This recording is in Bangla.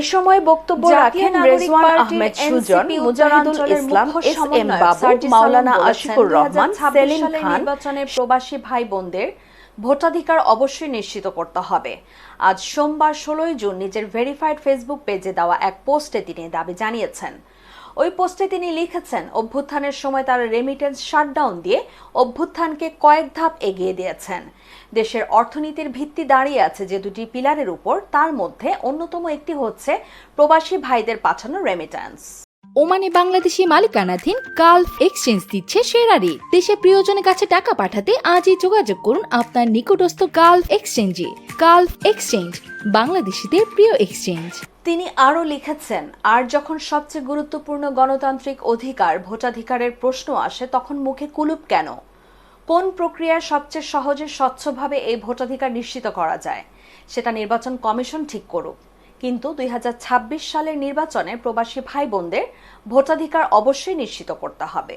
এ সময় বক্তব্য রাখেন রেজওয়ান আহমেদ সুজন মুজাহিদুল ইসলাম এস এম বাবু মাওলানা আশিকুর রহমান সেলিম খান নির্বাচনে প্রবাসী ভাই বোনদের ভোটাধিকার অবশ্যই নিশ্চিত করতে হবে। আজ সোমবার ষোলোই জুন নিজের ভেরিফাইড ফেসবুক পেজে দেওয়া এক পোস্টে তিনি দাবি জানিয়েছেন। ওই পোস্টে তিনি লিখেছেন, অভ্যুত্থানের সময় তারা রেমিটেন্স শাটডাউন দিয়ে অভ্যুত্থানকে কয়েক ধাপ এগিয়ে দিয়েছেন। দেশের অর্থনীতির ভিত্তি দাঁড়িয়ে আছে যে দুটি পিলারের উপর, তার মধ্যে অন্যতম একটি হচ্ছে প্রবাসী ভাইদের পাঠানো রেমিটেন্স ওমানে বাংলাদেশি মালিকানাধীন গালফ এক্সচেঞ্জ দিচ্ছে সেরা দেশে প্রিয়জনের কাছে টাকা পাঠাতে আজই যোগাযোগ করুন আপনার নিকটস্থ গালফ এক্সচেঞ্জে। গালফ এক্সচেঞ্জ, বাংলাদেশিদের প্রিয় এক্সচেঞ্জ। তিনি আরও লিখেছেন, আর যখন সবচেয়ে গুরুত্বপূর্ণ গণতান্ত্রিক অধিকার ভোটাধিকারের প্রশ্ন আসে, তখন মুখে কুলুপ কেন? কোন প্রক্রিয়ায় সবচেয়ে সহজে স্বচ্ছভাবে এই ভোটাধিকার নিশ্চিত করা যায়? সেটা নির্বাচন কমিশন ঠিক করুক। কিন্তু দুই হাজার ছাব্বিশ সালের নির্বাচনে প্রবাসী ভাই বোনদের ভোটাধিকার অবশ্যই নিশ্চিত করতে হবে।